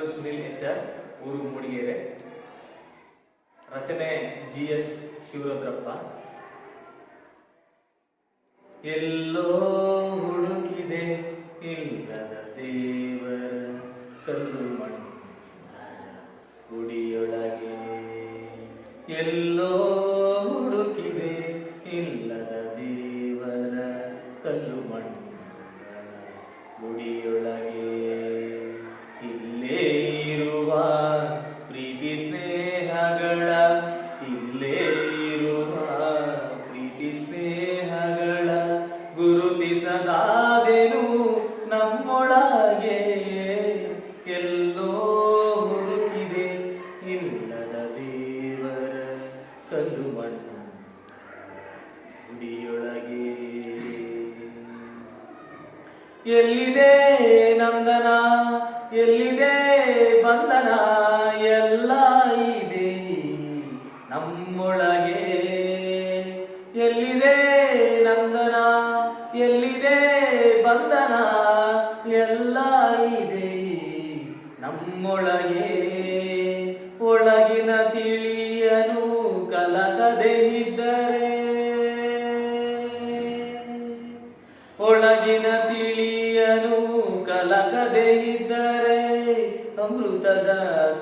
ಹೆಸರು Sunil H R ಊರು ಮೂಡಿಗೆರೆ. ರಚನೆ ಜಿ ಎಸ್ ಶಿವರುದ್ರಪ್ಪ. ಎಲ್ಲೋ ಹುಡುಕಿದೆ ಇಲ್ಲದ ದೇವರ ಕಲ್ಲು ಮಣ್ಣು ಗುಡಿಯೊಳಗೆ. ಎಲ್ಲೋ ಹುಡುಕಿದೆ ಇಲ್ಲದ ದೇವರ ಕಲ್ಲು ಮಣ್ಣು ಗುಡಿಯೊಳಗೆ. ಕಲ್ಲು ಮಣ್ಣು. ಗುಡಿಯೊಳಗೆ. ಎಲ್ಲಿದೆ ನಂದನ? ಎಲ್ಲಿದೆ ಬಂಧನ? ಎಲ್ಲ ಇದೆ. ನಮ್ಮೊಳಗೆ. ಎಲ್ಲಿದೆ ನಂದನ? ಎಲ್ಲಿದೆ ಬಂಧನ? ಎಲ್ಲ ಇದೆ. ನಮ್ಮೊಳಗೆ. ಒಳಗಿನ ತಿಳಿಯನು ತಿಳಿಯನು, ಕಲಕದೆ ಇದ್ದರೆ ಅಮೃತದ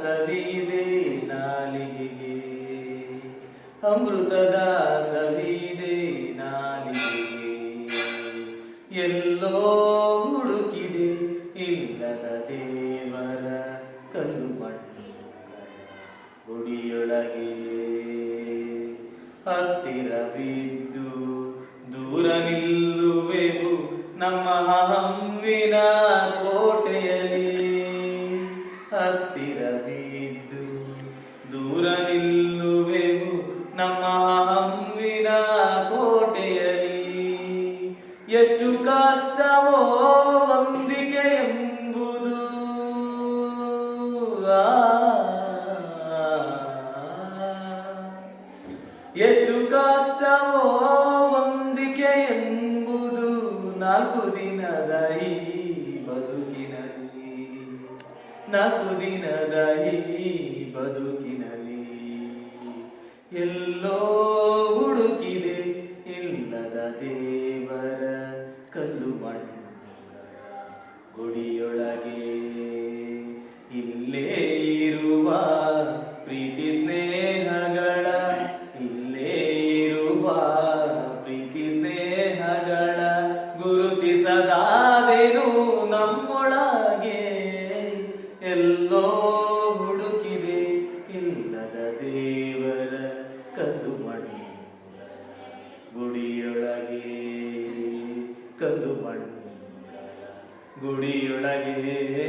ಸವಿದೆ ನಾಲಿಗೆಗೆ. ಅಮೃತದ ಸವಿದೆ ನಾಲಿಗೆಗೆ. ಎಲ್ಲೋ ಹುಡುಕಿದೆ ಇಲ್ಲದ ದೇವರ ಕಲ್ಲು ಮಣ್ಣುಗಳ ಗುಡಿಯೊಳಗೆ. ಹತ್ತಿರವಿದ್ದು ದೂರ ನಿಲ್ಲುವೆವು ನಮ್ಮ ಹಂವಿನ ಕೋಟೆಯಲ್ಲಿ ಹತ್ತಿರವಿದ್ದು ದೂರ ನಿಲ್ಲುವೆವು ನಮ್ಮ ಹಂವಿನ ಕೋಟೆಯಲ್ಲಿ. ಎಷ್ಟು ಕಷ್ಟವೋ ಹೊಂದಿಕೆ ನಾಲ್ಕು ದಿನದ ಈ ಬದುಕಿನಲ್ಲಿ, ನಾಲ್ಕು ದಿನದ ಈ ಬದುಕಿನಲ್ಲಿ ಎಲ್ಲೋ ಹುಡುಕಿದೆ ಇಲ್ಲದ ದೇವರ ಕಲ್ಲು ಮಣ್ಣುಗಳ ಗುಡಿಯೊಳಗೆ. ಕಲ್ಲು ಮಣ್ಣು ಗುಡಿಯೊಳಗೆ